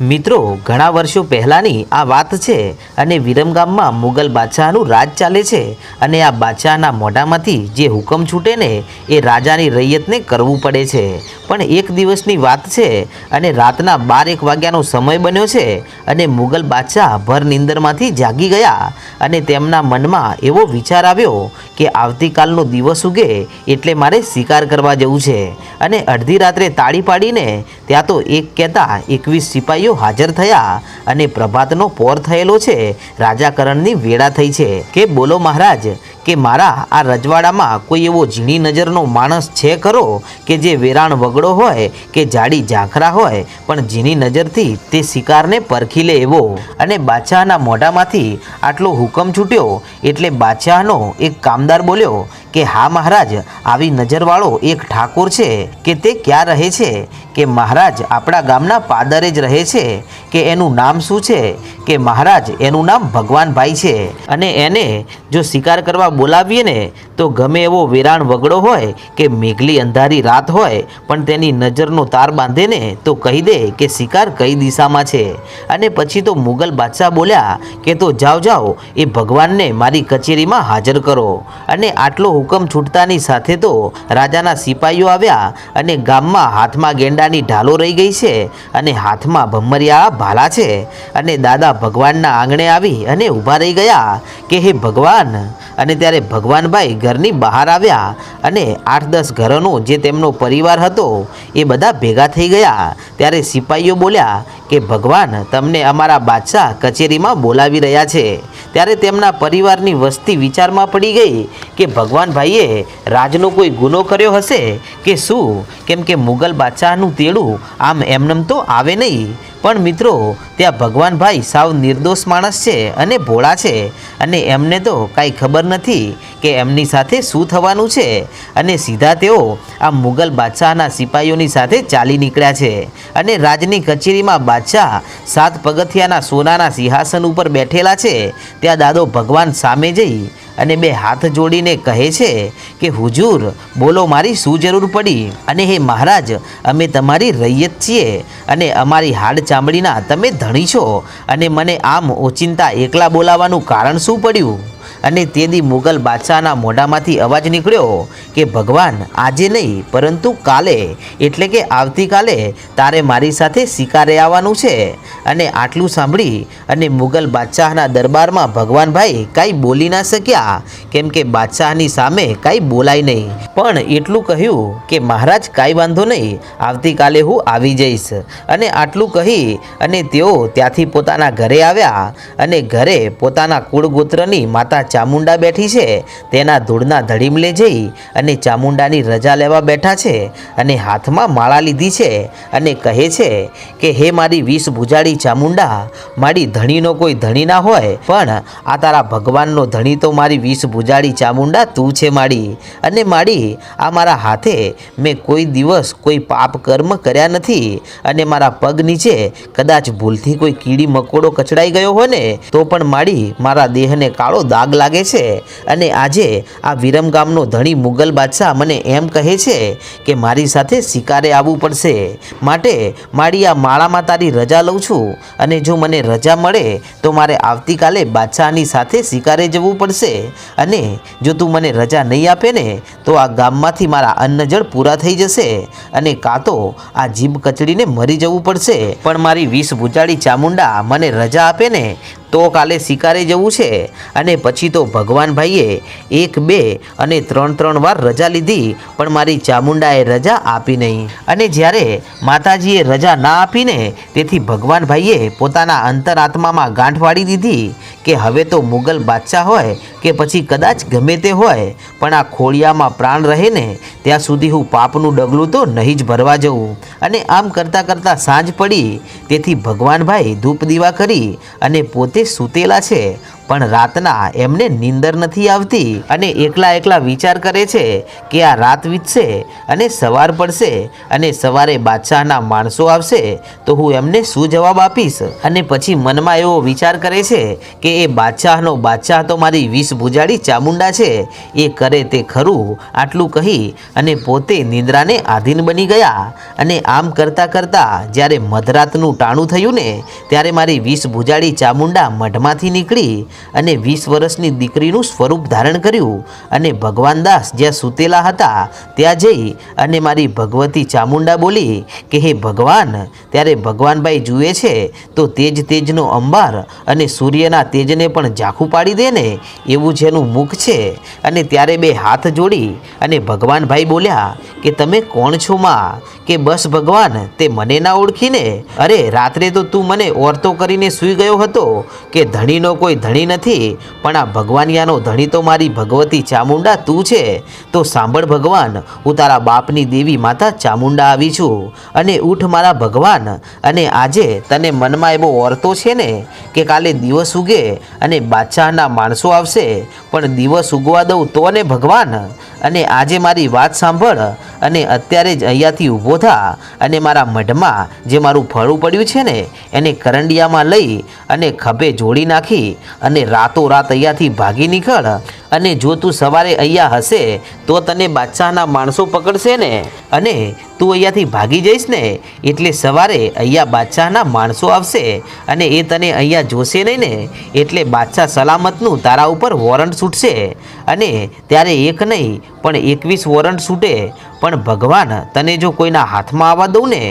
મિત્રો, ઘણા વર્ષો પહેલાંની આ વાત છે અને વિરમગામમાં મુગલ બાદશાહનું રાજ ચાલે છે અને આ બાદશાહના મોઢામાંથી જે હુકમ છૂટે ને, એ રાજાની રૈયતને કરવું પડે છે. પણ એક દિવસની વાત છે અને રાતના બાર એક વાગ્યાનો સમય બન્યો છે અને મુગલ બાદશાહ ભર નિંદરમાંથી જાગી ગયા અને તેમના મનમાં એવો વિચાર આવ્યો કે આવતીકાલનો દિવસ ઉગે એટલે મારે શિકાર કરવા જવું છે. અને અડધી રાત્રે તાળી પાડીને, ત્યાં તો એક કહેતા એકવીસ સિપાહીઓ હાજર થયા અને પ્રભાતનો પોર થયેલો છે. રાજાકરણની વેળા થઈ છે. કે બોલો મહારાજ, કે મારા આ રજવાડામાં કોઈ એવો ઝીણી નજરનો માણસ છે ખરો? કે જે વેરાણ વગડો હોય, કે જાડી ઝાંખરા હોય, પણ ઝીણી નજરથી તે શિકારને પરખી લે એવો. અને બાદશાહના મોઢામાંથી આટલો હુકમ છૂટ્યો, એટલે બાદશાહનો એક કામદાર બોલ્યો કે, હા મહારાજ, આવી નજરવાળો એક ઠાકોર છે. કે તે ક્યાં રહે છે? કે મહારાજ આપણા ગામના પાદરે જ રહે છે, કે એનું નામ શું છે? કે મહારાજ, એનું નામ ભગવાનભાઈ છે. અને એને જો શિકાર કરવા બોલાવીએ ને, તો ગમે એવો વેરાણ વગડો હોય કે મેઘલી અંધારી રાત હોય, પણ તેની નજરનો તાર બાંધે ને, તો કહી દે કે શિકાર કઈ દિશામાં છે. અને પછી તો મુગલ બાદશાહ બોલ્યા કે તો જાઓ જાઓ, એ ભગવાનને મારી કચેરીમાં હાજર કરો. અને આટલો હુકમ છૂટતાની સાથે તો રાજાના સિપાહીઓ આવ્યા અને ગામમાં હાથમાં ગેંડાની ઢાલો રહી ગઈ છે અને હાથમાં ભમરિયા ભાલા છે. અને દાદા ભગવાનના આંગણે આવી અને ઊભા રહી ગયા કે હે ભગવાન. અને ત્યારે ભગવાનભાઈ ઘરની બહાર આવ્યા અને આઠ દસ ઘરોનો જે તેમનો પરિવાર હતો એ બધા ભેગા થઈ ગયા. ત્યારે સિપાહીઓ બોલ્યા કે ભગવાન, તમને અમારા બાદશાહ કચેરીમાં બોલાવી રહ્યા છે. ત્યારે તેમના પરિવારની વસ્તી વિચારમાં પડી ગઈ કે ભગવાનભાઈએ રાજનો કોઈ ગુનો કર્યો હશે કે શું? કેમ કે મુગલ બાદશાહનું તેડું આમ એમનેમ તો આવે નહીં. પણ મિત્રો, ત્યાં ભગવાનભાઈ સાવ નિર્દોષ માણસ છે અને ભોળા છે. અને એમને તો કાંઈ ખબર નથી કે એમની સાથે શું થવાનું છે. અને સીધા તેઓ આ મુગલ બાદશાહના સિપાહીઓની સાથે ચાલી નીકળ્યા છે. અને રાજની કચેરીમાં બાદશાહ સાત પગથિયાના સોનાના સિંહાસન ઉપર બેઠેલા છે. ત્યાં દાદો ભગવાન સામે જઈ અને બે હાથ જોડીને કહે છે કે, હુજુર, બોલો મારી શું જરૂર પડી? અને હે મહારાજ, અમે તમારી રૈયત છીએ અને અમારી હાડ ચામડીના તમે ધણી છો અને મને આમ ઓચિંતા એકલા બોલાવાનું કારણ શું પડ્યું? અને તે દી મુગલ બાદશાહના મોઢામાંથી અવાજ નીકળ્યો કે, ભગવાન, આજે નહીં, પરંતુ કાલે. એટલે કે આવતીકાલે તારે મારી સાથે શિકારે આવવાનું છે. અને આટલું સાંભળી અને મુગલ બાદશાહના દરબારમાં ભગવાનભાઈ કાંઈ બોલી ના શક્યા. કેમ કે બાદશાહની સામે કાંઈ બોલાય નહીં. પણ એટલું કહ્યું કે, મહારાજ, કાંઈ વાંધો નહીં. આવતીકાલે હું આવી જઈશ. અને આટલું કહી અને તેઓ ત્યાંથી પોતાના ઘરે આવ્યા અને ઘરે પોતાના કુળગોત્રની માતા ચામુંડા બેઠી છે, તેના ધૂળના ધડીમલે જઈ અને ચામુંડાની રજા લેવા બેઠા છે અને હાથમાં માળા લીધી છે અને કહે છે કે, હે મારી વીસ ભુજાડી ચામુંડા, મારી ધણીનો કોઈ ધણી ના હોય, પણ આ તારા ભગવાનનો ધણી તો મારી વીસ ભુજાડી ચામુંડા તું છે માડી અને માડી આ મારા હાથે મેં કોઈ દિવસ કોઈ પાપ કર્મ કર્યા નથી અને મારા પગ નીચે કદાચ ભૂલથી કોઈ કીડી મકોડો કચડાઈ ગયો હોય ને, તો પણ માડી મારા દેહને કાળો દાગ લાગે છે? અને આજે આ વિરમગામનો ધણી મુગલ બાદશાહ મને એમ કહે છે કે મારી સાથે શિકારે આવવું પડશે. માટે મારી આ માળામાં તારી રજા લઉં છું અને જો મને રજા મળે તો મારે આવતીકાલે બાદશાહની સાથે શિકારે જવું પડશે. અને જો તું મને રજા નહીં આપે ને તો આ ગામમાંથી મારા અન્નજળ પૂરા થઈ જશે અને કાં તો આ જીભ કચડીને મરી જવું પડશે. પણ મારી વીસ ભૂચાળી ચામુંડા મને રજા આપે ને તો કાલે શિકારે જવું છે અને પછી તો ભગવાનભાઈએ એક, બે અને ત્રણ ત્રણ વાર રજા લીધી, પણ મારી ચામુંડાએ રજા આપી નહીં. અને જ્યારે માતાજીએ રજા ના આપીને તેથી ભગવાનભાઈએ પોતાના અંતરાત્મામાં ગાંઠ વાળી દીધી કે હવે તો મુગલ બાદશાહ હોય કે પછી કદાચ ગમે તે હોય, પણ આ ખોળિયામાં પ્રાણ રહે ને ત્યાં સુધી હું પાપનું ડગલું તો નહીં જ ભરવા જવું. અને આમ કરતાં કરતાં સાંજ પડી તેથી ભગવાનભાઈ ધૂપ દીવા કરી અને પોતે સૂતેલા છે. પણ રાતના એમને નીંદર નથી આવતી અને એકલા એકલા વિચાર કરે છે કે આ રાત વીતશે અને સવાર પડશે અને સવારે બાદશાહના માણસો આવશે, તો હું એમને શું જવાબ આપીશ? અને પછી મનમાં એવો વિચાર કરે છે કે એ બાદશાહનો બાદશાહ તો મારી વીસ ભુજાડી ચામુંડા છે, એ કરે તે ખરું, આટલું કહી અને પોતે નિંદ્રાને આધીન બની ગયા. અને આમ કરતાં કરતાં જ્યારે મધરાતનું ટાણું થયું ને, ત્યારે મારી વીસ ભુજાડી ચામુંડા મઢમાંથી નીકળી અને વીસ વર્ષની દીકરીનું સ્વરૂપ ધારણ કર્યું અને ભગવાન દાસ જ્યાં સૂતેલા હતા, ત્યાં જઈ અને મારી ભગવતી ચામુંડા બોલી કે, હે ભગવાન, ત્યારે ભગવાનભાઈ જુએ છે, તો તેજ તેજનો અંબાર અને સૂર્યના તેજને પણ ઝાંખું પાડી દે ને, એવું જેનું મુખ છે. અને ત્યારે બે હાથ જોડી અને ભગવાનભાઈ બોલ્યા કે, તમે કોણ છો માં? કે બસ ભગવાન, તે મને ના ઓળખીને? અરે, રાત્રે તો તું મને ઓરતો કરીને સૂઈ ગયો હતો કે ધણીનો કોઈ ધણી નથી. પણ આ ભગવાનિયાનો ધણી તો મારી ભગવતી ચામુંડા તું છે. તો સાંભળ ભગવાન, હું તારા બાપની દેવી માતા ચામુંડા આવી છું. અને ઉઠ મારા ભગવાન, અને આજે તને મનમાં એવો ઓરતો છે ને કે કાલે દિવસ ઉગે અને બાદશાહના માણસો આવશે, પણ દિવસ ઉગવા દઉં તો ને ભગવાન. અને આજે મારી વાત સાંભળ, અને અત્યારે જ અહીંયાથી ઊભો થા, અને મારા મઢમાં જે મારું ફળું પડ્યું છે ને, એને કરંડિયામાં લઈ અને ખભે જોડી નાખી, અને રાતોરાત અહીંયાથી ભાગી નીકળ અને જો તું સવારે અહીંયા હશે, તો તને બાદશાહના માણસો પકડશે ને? અને તું અહીંયાથી ભાગી જઈશ ને? એટલે સવારે અહીંયા બાદશાહના માણસો આવશે અને એ તને અહીંયા જોશે નહીં ને? એટલે બાદશાહ સલામતનું તારા ઉપર વોરંટ છૂટશે અને ત્યારે એક નહીં, પણ એકવીસ વોરંટ છૂટે પણ ભગવાન તને જો કોઈના હાથમાં આવવા દઉં ને,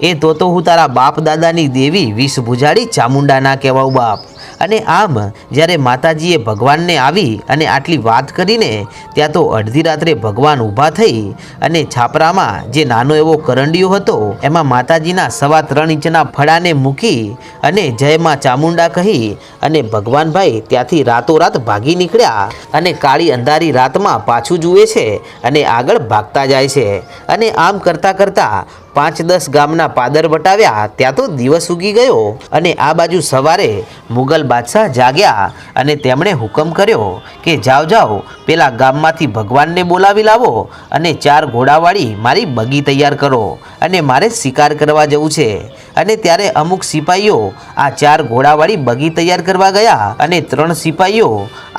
એ તો તો હું તારા બાપ દાદાની દેવી વિષ ભુજાડી ચામુંડા ના કહેવાઉં બાપ. અને આમ, જ્યારે માતાજીએ ભગવાનને આવી અને આટલી વાત કરીને, ત્યાં તો અડધી રાત્રે ભગવાન ઊભા થઈ અને છાપરામાં જે નાનો એવો કરંડિયો હતો, એમાં માતાજીના સવા ત્રણ ઇંચના ફળાને મૂકી અને જયમાં ચામુંડા કહી અને ભગવાનભાઈ ત્યાંથી રાતોરાત ભાગી નીકળ્યા અને કાળી અંધારી રાતમાં પાછું જુએ છે અને આગળ ભાગતા જાય છે. અને આમ કરતાં કરતાં પાંચ દસ ગામના પાદર વટાવ્યા ત્યાં તો દિવસ ઉગી ગયો અને આ બાજુ સવારે મુગલ બાદશાહ જાગ્યા અને તેમણે હુકમ કર્યો કે જાઓ જાઓ પેલા ગામમાંથી ભગવાનને બોલાવી લાવો અને ચાર ઘોડાવાળી મારી બગી તૈયાર કરો અને મારે શિકાર કરવા જવું છે. અને ત્યારે અમુક સિપાહીઓ આ ચાર ઘોડાવાળી બગી તૈયાર કરવા ગયા અને ત્રણ સિપાહીઓ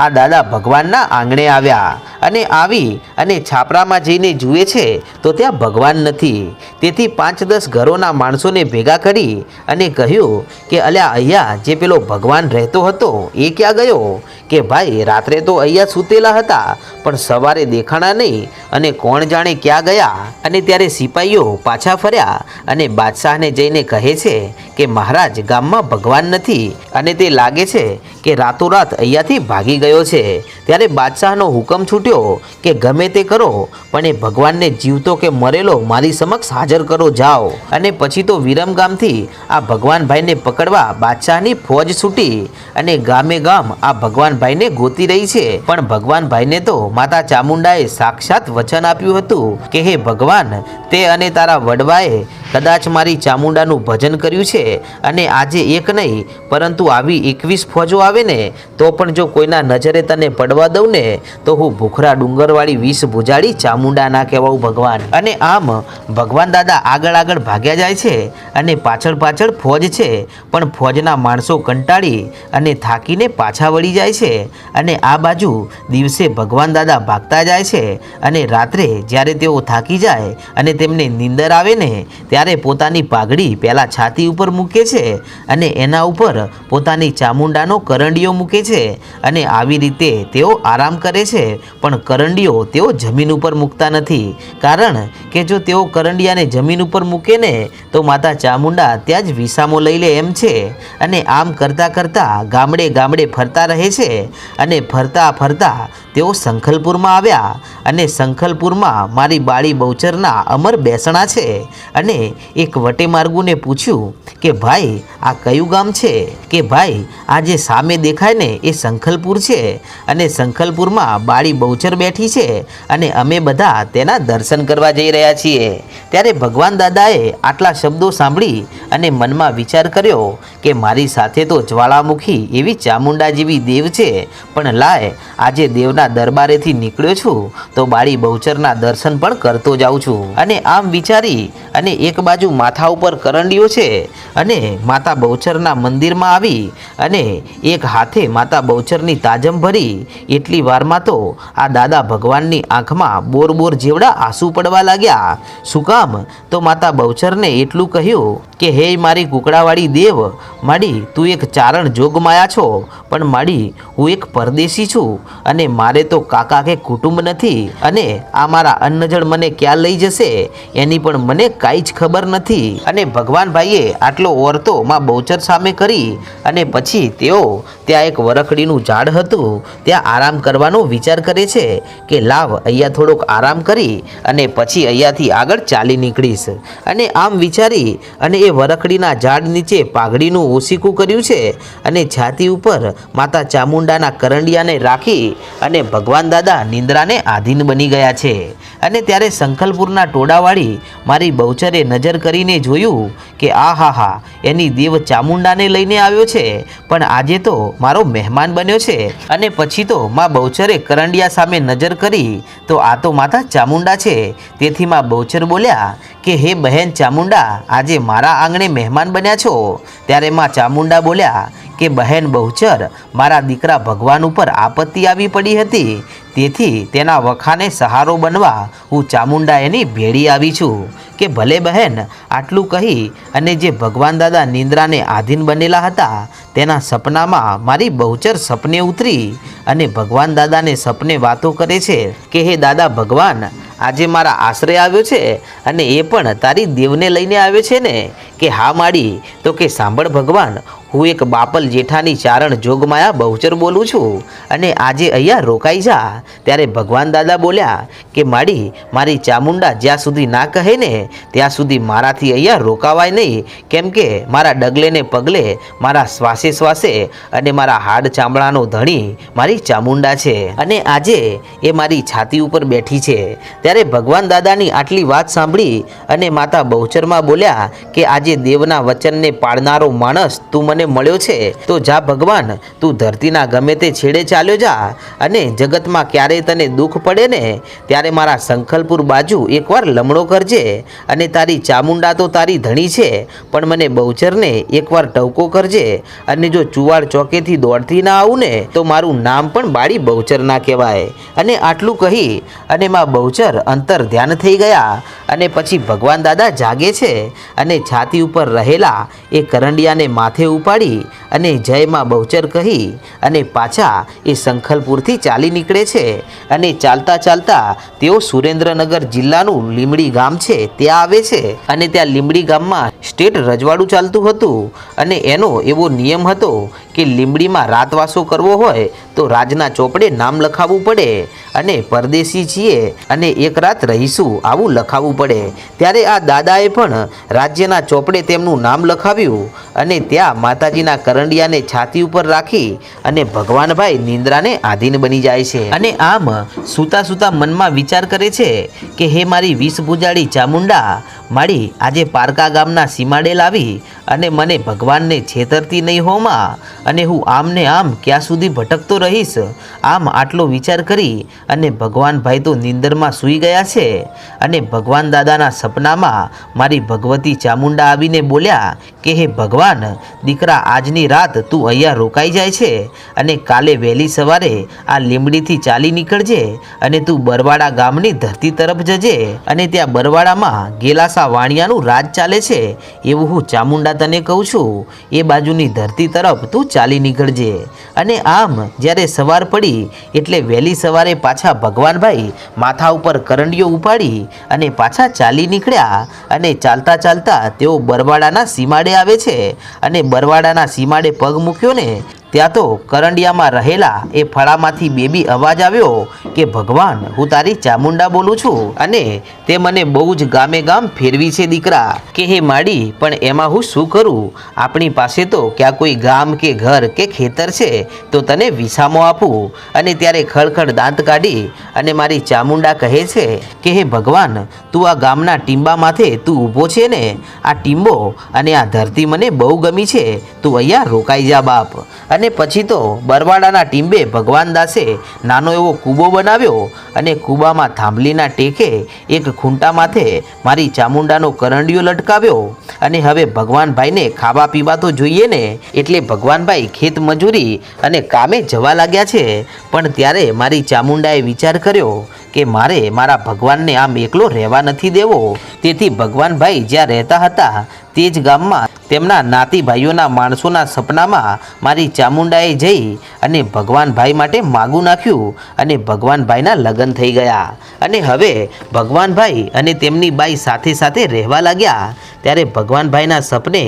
આ દાદા ભગવાનના આંગણે આવ્યા અને આવી અને છાપરામાં જઈને જુએ છે તો ત્યાં ભગવાન નથી. તેથી પાંચ દસ ઘરોના માણસોને ભેગા કરી અને કહ્યું કે, અલ્યા, અહીંયા જે પેલો ભગવાન રહેતો હતો એ ક્યાં ગયો? કે ભાઈ, રાત્રે તો અહીંયા સૂતેલા હતા, પણ સવારે દેખાણા નહીં અને કોણ જાણે ક્યાં ગયા? અને ત્યારે સિપાહીઓ પાછા ફર્યા અને બાદશાહને જઈને કહે છે કે મહારાજ ગામમાં ભગવાન નથી અને તે લાગે છે કે રાતોરાત અહીંયાથી ભાગી ગયો છે. ત્યારે બાદશાહનો હુકમ છૂટ્યો કે ગમે તે કરો, પણ એ ભગવાનને જીવતો કે મરેલો મારી સમક્ષ હાજર કરો જાઓ. અને પછી તો વિરમ ગામથી આ ભગવાનભાઈને પકડવા બાદશાહની ફોજ છૂટી અને ગામે ગામ આ ભગવાનભાઈને ગોતી રહી છે. પણ ભગવાનભાઈને તો માતા ચામુંડાએ સાક્ષાત વચન આપ્યું હતું કે, હે ભગવાન, તે અને તારા વડવાએ કદાચ મારી ચામુંડાનું ભજન કર્યું છે અને આજે એક નહીં, પરંતુ આવી એકવીસ ફોજો આવે ને, તો પણ જો કોઈના નજરે તને પડવા દઉં ને, તો હું ભૂખરા ડુંગરવાળી વીસ ભુજાડી ચામુંડા ના કહેવાઉં ભગવાન. અને આમ ભગવાન દાદા આગળ આગળ ભાગ્યા જાય છે અને પાછળ પાછળ ફોજ છે, પણ ફોજના માણસો કંટાળી અને થાકીને પાછા વળી જાય છે. અને આ બાજુ દિવસે ભગવાન દાદા ભાગતા જાય છે અને રાત્રે જ્યારે તેઓ થાકી જાય અને તેમને નીંદર આવે ને, ત્યારે પોતાની પાઘડી પહેલાં છાતી ઉપર મૂકે છે અને એના ઉપર પોતાની ચામુંડાનો કરંડીઓ મૂકે છે અને આવી રીતે તેઓ આરામ કરે છે, પણ કરંડીઓ તેઓ જમીન ઉપર મૂકતા નથી. કારણ કે જો તેઓ કરંડિયાને જમીન ઉપર મૂકે ને, તો માતા ચામુંડા ત્યાં જ વિસામો લઈ લે એમ છે અને આમ કરતાં કરતાં ગામડે ગામડે ફરતા રહે છે અને ફરતા ફરતા તેઓ સંખલપુરમાં આવ્યા અને સંખલપુરમાં મારી બાળી બહુચરના અમર બેસણા છે અને એક વટે માર્ગુને પૂછ્યું કે ભાઈ, આ કયું ગામ છે? કે ભાઈ, આ જે સામે દેખાય ને, એ સંખલપુર છે અને સંખલપુરમાં બાળી બહુચર બેઠી છે અને અમે બધા તેના દર્શન કરવા જઈ રહ્યા છીએ. ત્યારે ભગવાન દાદાએ આટલા શબ્દો સાંભળી અને મનમાં વિચાર કર્યો કે મારી સાથે તો જ્વાળામુખી એવી ચામુંડા જેવી દેવ છે, પણ લાય, આજે દેવના દરબારેથી નીકળ્યો છું, તો બાળી બહુચરના દર્શન પણ કરતો જાઉં છું. અને આમ વિચારી અને એક બાજુ માથા ઉપર કરંડીઓ છે અને માતા બહુચરના મંદિરમાં આવી અને એક હાથે માતા બહુચરની તાજમ ભરી. એટલી વારમાં તો આ દાદા ભગવાનની આંખમાં બોર બોર જેવડા આંસુ પડવા લાગ્યા. શું કામ તો માતા બહુચરને એટલું કહ્યું કે, હે મારી કુકડાવાળી દેવ, માડી તું એક ચારણ જોગમાયા છો, પણ માડી હું એક પરદેશી છું અને મારે તો કાકા કે કુટુંબ નથી અને આ મારા અન્નજળ મને ક્યાં લઈ જશે? એની પણ મને કાંઈ જ ખબર નથી. અને ભગવાન ભાઈએ આટલો ઓરતો માં બહુચર સામે કરી અને પછી તેઓ ત્યાં એક વરખડીનું ઝાડ હતું. ત્યાં આરામ કરવાનો વિચાર કરે છે કે લાવ, અહીંયા થોડોક આરામ કરી અને પછી અહીંયાથી આગળ ચાલી નીકળીશ. અને આમ વિચારી અને એ વરખડીના ઝાડ નીચે પાઘડીનું ઓસીકું કર્યું છે અને છાતી ઉપર માતા ચામુંડાના કરંડિયાને રાખી અને ભગવાન દાદા નિંદ્રાને આધીન બની ગયા છે. અને ત્યારે સંખલપુરના ટોળાવાળી મારી બહુચરે નજર કરીને જોયું કે આ હા હા, એની દેવ ચામુંડાને લઈને આવ્યો છે. પણ આજે તો મારો મહેમાન બન્યો છે અને પછી તો મા બહુચરે કરંડિયા સામે નજર કરી, તો આ તો માતા ચામુંડા છે. તેથી મા બહુચર બોલ્યા કે, હે બહેન ચામુંડા, આજે મારા આંગણે મહેમાન બન્યા છો. ત્યારે મા ચામુંડા બોલ્યા કે બહેન બહુચર, મારા દીકરા ભગવાન ઉપર આપત્તિ આવી પડી હતી. તેથી તેના વખાને સહારો બનવા હું ચામુંડા એની ભેળી આવી છું. કે ભલે બહેન, આટલું કહી અને જે ભગવાન દાદા નિંદ્રાને આધીન બનેલા હતા, તેના સપનામાં મારી બહુચર સપને ઉતરી અને ભગવાન દાદાને સપને વાતો કરે છે કે, હે દાદા ભગવાન આજે મારા આશરે આવ્યો છે અને એ પણ તારી દેવને લઈને આવ્યો છે ને? કે હા માડી, તો કે સાંભળ ભગવાન, હું એક બાપલ જેઠાની ચારણ જોગમાયા બહુચર બોલું છું અને આજે અહીંયા રોકાઈ જા. ત્યારે ભગવાન દાદા બોલ્યા કે માડી, મારી ચામુંડા જ્યાં સુધી ના કહે ને, ત્યાં સુધી મારાથી અહીંયા રોકાવાય નહીં. કેમ કે મારા ડગલે ને પગલે મારા શ્વાસે શ્વાસે અને મારા હાડ ચામડાનો ધણી મારી ચામુંડા છે. અને આજે એ મારી છાતી ઉપર બેઠી છે. ત્યારે ભગવાન દાદાની આટલી વાત સાંભળી અને માતા બહુચરમાં બોલ્યા કે આજે દેવના વચનને પાળનારો માણસ તું મને મળ્યો છે, તો જા ભગવાન, તું ધરતીના ગમે તે છેડે ચાલ્યો જા અને જગતમાં ક્યારે તને દુઃખ પડે ને, ત્યારે મારા શંખલપુર બાજુ એકવાર લમણો કરજે અને તારી ચામુંડા તો તારી ધણી છે, પણ મને બહુચરને એકવાર ટવકો કરજે અને જો ચુવાડ ચોકેથી દોડતી ના આવું ને, તો મારું નામ પણ બાળી બહુચર ના કહેવાય. અને આટલું કહી અને માં બહુચર અંતર ધ્યાન થઈ ગયા અને પછી ભગવાન દાદા જાગે છે અને છાતી ઉપર રહેલા એ કરંડિયાને માથે ઉપાડી અને જયમાં બહુચર કહી અને પાછા એ સંખલપુરથી ચાલી નીકળે છે. અને ચાલતા ચાલતા તેઓ સુરેન્દ્રનગર જિલ્લાનું લીમડી ગામ છે, ત્યાં આવે છે. અને ત્યાં લીમડી ગામમાં સ્ટેટ રજવાડું ચાલતું હતું અને એનો એવો નિયમ હતો કે લીમડીમાં રાતવાસો કરવો હોય તો રાજના ચોપડે નામ લખાવવું પડે અને પરદેશી છીએ અને એક રાત રહીશું, આવું લખાવવું પડે. ત્યારે આ દાદાએ પણ રાજ્યના ચોપડે તેમનું નામ લખાવ્યું અને ત્યાં માતાજીના કરંડિયાને છાતી ઉપર રાખી અને ભગવાનભાઈ નિંદ્રાને આધીન બની જાય છે. અને આમ સૂતા સૂતા મનમાં વિચાર કરે છે કે, હે મારી વિષ ભુજાળી ચામુંડા માળી આજે પારકા ગામના સીમાડે લાવી અને મને ભગવાનને છેતરતી નહીં હોમાં અને હું આમને આમ ક્યાં સુધી ભટકતો રહીશ? આમ આટલો વિચાર કરી અને ભગવાનભાઈ તો નિંદરમાં સૂઈ ગયા છે અને ભગવાન દાદાના સપનામાં મારી ભગવતી ચામુંડા આવીને બોલ્યા કે, હે ભગવાન, દીકરા આજની રાત તું અહીંયા રોકાઈ જાય છે અને કાલે વહેલી સવારે આ લીમડીથી ચાલી નીકળજે અને તું બરવાડા ગામની ધરતી તરફ જજે અને ત્યાં બરવાડામાં ગેલાસા વાણિયાનું રાજ ચાલે છે એવું હું ચામુંડા તને કહું છું. એ બાજુની ધરતી તરફ તું ચાલી નીકળજે. અને આમ જ્યારે સવાર પડી એટલે વહેલી સવારે પાછા ભગવાનભાઈ માથા ઉપર કરંડીઓ ઉપાડી અને પાછા ચાલી નીકળ્યા અને ચાલતા ચાલતા તેઓ બરવાડાના સીમાડે આવે છે. અને બરવાડાના સીમાડે પગ મૂક્યો ને ત્યાં તો કરંડિયામાં રહેલા એ ફળામાંથી બેબી અવાજ આવ્યો કે, ભગવાન, હું તારી ચામુંડા બોલું છું. અને તે મને બહુ જ ગામે ગામ ફેરવી છે દીકરા. કે, હે માડી, પણ એમાં હું શું કરું? આપણી પાસે તો ક્યાં કોઈ ગામ કે ઘર કે ખેતર છે, તો તને વિસામો આપું. અને ત્યારે ખડખડ દાંત કાઢી અને મારી ચામુંડા કહે છે કે, હે ભગવાન, તું આ ગામના ટીંબા માથે તું ઊભો છે ને? આ ટીંબો અને આ ધરતી મને બહુ ગમી છે. તું અહીંયા રોકાઈ જા બાપ. અને પછી તો બરવાડાના ટીંબે ભગવાન દાસે નાનો એવો કૂબો બનાવ્યો અને કૂબામાં થાંભલીના ટેકે એક ખૂંટા માથે મારી ચામુંડાનો કરંડિયો લટકાવ્યો. અને હવે ભગવાનભાઈને ખાવા પીવા તો જોઈએ ને, એટલે ભગવાનભાઈ ખેત મજૂરી અને કામે જવા લાગ્યા છે. પણ ત્યારે મારી ચામુંડાએ વિચાર કર્યો કે મારે મારા ભગવાનને આમ એકલો રહેવા નથી દેવો. તેથી ભગવાનભાઈ જ્યાં રહેતા હતા તે જ ગામમાં તેમના નાતી ભાઈઓના માણસોના સપનામાં મારી ચામુંડાએ જઈ અને ભગવાનભાઈ માટે માગું નાખ્યું અને ભગવાનભાઈના લગ્ન થઈ ગયા. અને હવે ભગવાનભાઈ અને તેમની બાઈ સાથે સાથે રહેવા લાગ્યા. ત્યારે ભગવાનભાઈના સપને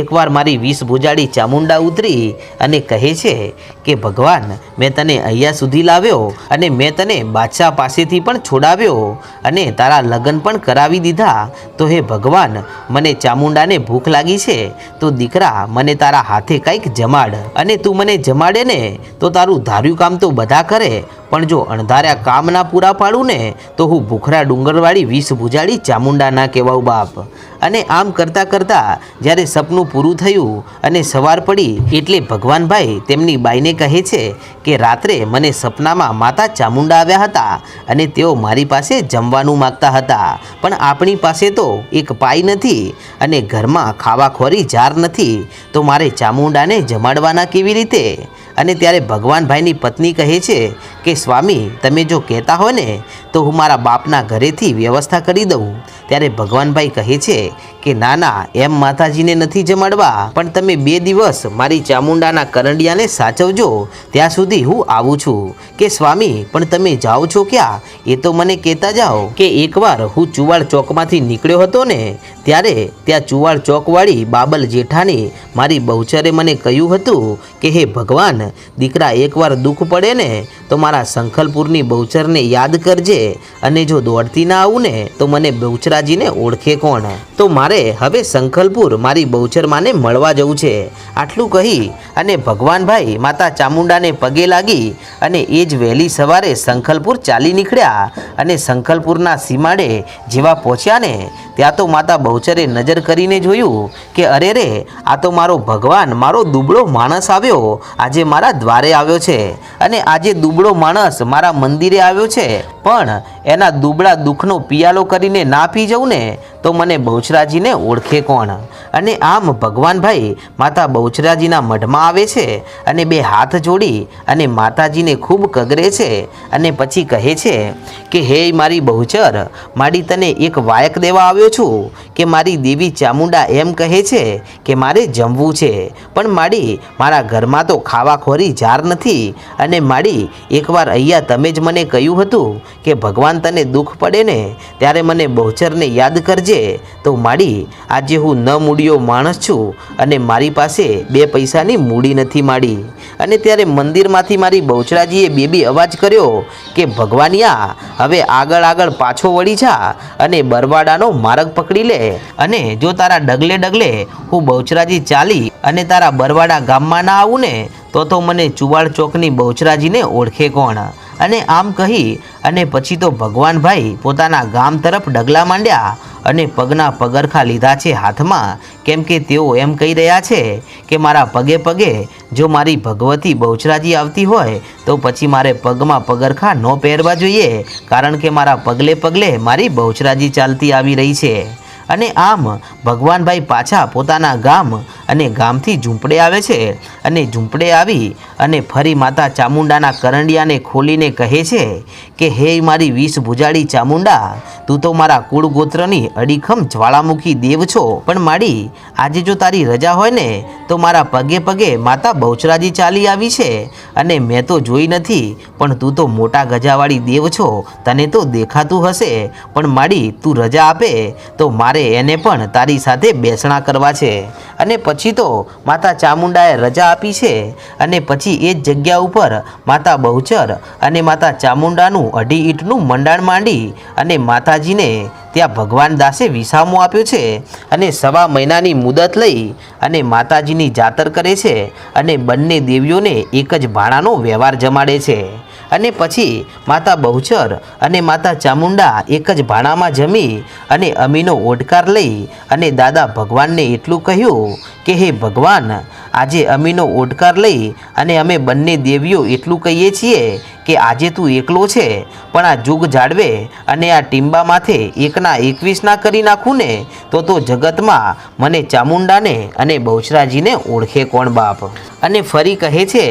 એકવાર મારી વીસ ભુજાડી ચામુંડા ઉતરી અને કહે છે કે, ભગવાન, મેં તને અહીંયા સુધી લાવ્યો અને મેં તને બાદશાહ પાસેથી પણ છોડાવ્યો અને તારા લગ્ન પણ કરાવી દીધા. તો હે ભગવાન, મને ચામુંડાને ભૂખ લાગી છે તો દીકરા, મને તારા હાથે કંઈક જમાડ. અને તું મને જમાડે ને, તો તારું ધાર્યું કામ તો બધા કરે. પણ જો અણધાર્યા કામ ના પૂરા પાડું ને, તો હું ભૂખરા ડુંગરવાળી વીસ ભુજાડી ચામુંડા ના કહેવાઉં બાપ. અને આમ કરતાં કરતાં જ્યારે સપનું પૂરું થયું અને સવાર પડી, એટલે ભગવાનભાઈ તેમની બાઈને કહે છે કે, રાત્રે મને સપનામાં માતા ચામુંડા આવ્યા હતા અને તેઓ મારી પાસે જમવાનું માગતા હતા. પણ આપણી પાસે તો એક પાઈ નથી અને ઘરમાં ખાવાખોરી જાર નથી. તો મારે ચામુંડાને જમાડવાના કેવી રીતે? અને ત્યારે ભગવાનભાઈની પત્ની કહે છે કે, સ્વામી, તમે જો કહેતા હો ને, તો હું મારા બાપના ઘરેથી વ્યવસ્થા કરી દઉં. ત્યારે ભગવાનભાઈ કહે છે કે, ના ના, એમ માતાજીને નથી જમાડવા, પણ તમે બે દિવસ મારી ચામુંડાના કરંડિયાને સાચવજો. ત્યાં સુધી હું આવું છું. કે, સ્વામી, પણ તમે જાઓ છો ક્યાં? એ તો મને કહેતા જાઓ કે, એકવાર હું ચુવાડ ચોકમાંથી નીકળ્યો હતો ને, ત્યારે ત્યાં ચુવાડ ચોકવાળી બાબલ જેઠાની મારી બહુચરે મને કહ્યું હતું કે, હે ભગવાન, દીકરા એકવાર દુઃખ પડે ને, તો મારા સંખલપુરની બહુચરને યાદ કરજે, અને જો દોડતી ના આવું ને, તો મને બહુચરાજીને ઓળખે કોણ? તો મારે હવે સંખલપુર મારી બહુચર માને મળવા જવું છે. આટલું કહી અને ભગવાનભાઈ માતા ચામુંડાને પગે લાગી અને એ જ વહેલી સવારે સંખલપુર ચાલી નીકળ્યા અને સંખલપુરના સીમાડે જેવા પહોંચ્યા ને, ત્યાં તો માતા બહુચરે નજર કરીને જોયું કે, અરે રે, આ તો મારો ભગવાન, મારો દુબળો માણસ આવ્યો. આજે મારા દ્વારે આવ્યો છે અને આજે દુબળો માણસ મારા મંદિરે આવ્યો છે. પણ એના દુબળા દુઃખનો પિયાલો કરીને ના પી ကျုံးနဲ့ તો મને બહુચરાજીને ઓળખે કોણ? અને આમ ભગવાનભાઈ માતા બહુચરાજીના મઢમાં આવે છે અને બે હાથ જોડી અને માતાજીને ખૂબ કગરે છે અને પછી કહે છે કે, હે મારી બહુચર મારી તને એક વાયક દેવા આવ્યો છું કે મારી દેવી ચામુંડા એમ કહે છે કે મારે જમવું છે. પણ માડી મારા ઘરમાં તો ખાવાખોરી જાર નથી અને માડી એકવાર અહીંયા તમે જ મને કહ્યું હતું કે ભગવાન તને દુઃખ પડે ને, ત્યારે મને બહુચરને યાદ કરજે. તો માડી, આજે હું ન મૂડ્યો માણસ છું અને મારી પાસે બે પૈસાની મૂડી નથી માડી. અને ત્યારે મંદિરમાંથી મારી બહુચરાજીએ બેબી અવાજ કર્યો કે, ભગવાનિયા, હવે આગળ આગળ પાછો વળી જા અને બરવાડાનો માર્ગ પકડી લે. અને જો તારા ડગલે ડગલે હું બહુચરાજી ચાલી અને તારા બરવાડા ગામમાં ના આવું ને, તો તો મને ચુવાડ ચોકની બહુચરાજીને ઓળખે કોણ? અને આમ કહી અને પછી તો ભગવાનભાઈ પોતાના ગામ તરફ ડગલા માંડ્યા. અને પગના પગરખા લીધા છે હાથમાં. કેમ કે તેઓ એમ કહી રહ્યા છે કે મારા પગે પગે જો મારી ભગવતી બહુચરાજી આવતી હોય, તો પછી મારે પગમાં પગરખા ન પહેરવા જોઈએ, કારણ કે મારા પગલે પગલે મારી બહુચરાજી ચાલતી આવી રહી છે. અને આમ ભગવાનભાઈ પાછા પોતાના ગામ અને ગામથી ઝૂંપડે આવે છે. અને ઝૂંપડે આવી અને ફરી માતા ચામુંડાના કરંડિયાને ખોલીને કહે છે કે, હે મારી વીસ ભુજાડી ચામુંડા, તું તો મારા કુળ ગોત્રની અડીખમ જ્વાળામુખી દેવ છો. પણ માડી, આજે જો તારી રજા હોય ને, તો મારા પગે પગે માતા બહુચરાજી ચાલી આવી છે. અને મેં તો જોઈ નથી, પણ તું તો મોટા ગજાવાળી દેવ છો. તને તો દેખાતું હશે. પણ માડી, તું રજા આપે, તો મારે એને પણ તારી સાથે બેસણા કરવા છે. અને પછી તો માતા ચામુંડાએ રજા આપી છે. અને પછી એ જ જગ્યા ઉપર માતા બહુચર અને માતા ચામુંડાનું અઢી ઈંટનું મંડાણ માંડી અને માતાજીને ત્યાં ભગવાન દાસે વિસામો આપ્યો છે અને સવા મહિનાની મુદત લઈ અને માતાજીની જાતર કરે છે અને બંને દેવીઓને એક જ ભાણાનો વ્યવહાર જમાડે છે. અને પછી માતા બહુચર અને માતા ચામુંડા એક જ ભાણામાં જમી અને અમીનો ઓડકાર લઈ અને દાદા ભગવાનને એટલું કહ્યું કે, હે ભગવાન, આજે અમીનો ઓડકાર લઈ અને અમે બંને દેવીઓ એટલું કહીએ છીએ કે આજે તું એકલો છે, પણ આ જુગ જાળવે અને આ ટીંબા માથે એકના એકવીસ ના કરી નાખું ને તો તો જગતમાં મને ચામુંડાને અને બહુચરાજીને ઓળખે કોણ બાપ? અને ફરી કહે છે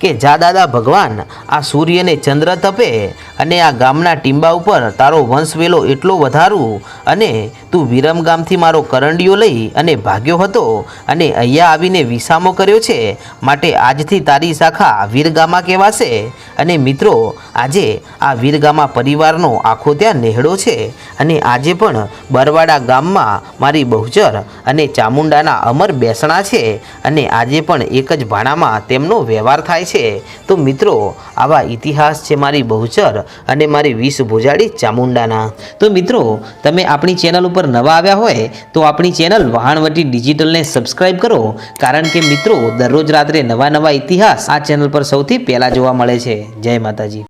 કે, જા દાદા ભગવાન, આ સૂર્યને ચંદ્ર તપે અને આ ગામના ટીંબા ઉપર તારો વંશવેલો એટલો વધારું અને તું વિરમ ગામથી મારો કરંડિયો લઈ અને ભાગ્યો હતો અને અહીંયા આવીને વિસામો કર્યો છે, માટે આજથી તારી શાખા વીરગામા કહેવાશે અને મિત્રો આજે આ વીરગામા પરિવારનો આખો ત્યાં નેહડો છે અને આજે પણ બરવાડા ગામમાં મારી બહુચર અને ચામુંડાના અમર બેસણા છે અને આજે પણ એક જ ભાણામાં તેમનો વ્યવહાર થાય છે. તો મિત્રો, આવા ઇતિહાસ છે મારી બહુચર અને મારી વીસ ભોજાડી ચામુંડાના. તો મિત્રો, તમે આપણી ચેનલ ઉપર નવા આવ્યા હોય તો આપણી ચેનલ વહાણવટી ડિજિટલને સબસ્ક્રાઇબ કરો. કારણ કે મિત્રો, દરરોજ રાત્રે નવા નવા ઇતિહાસ આ ચેનલ પર સૌથી પહેલાં જોવા મળે છે. જય માતાજી.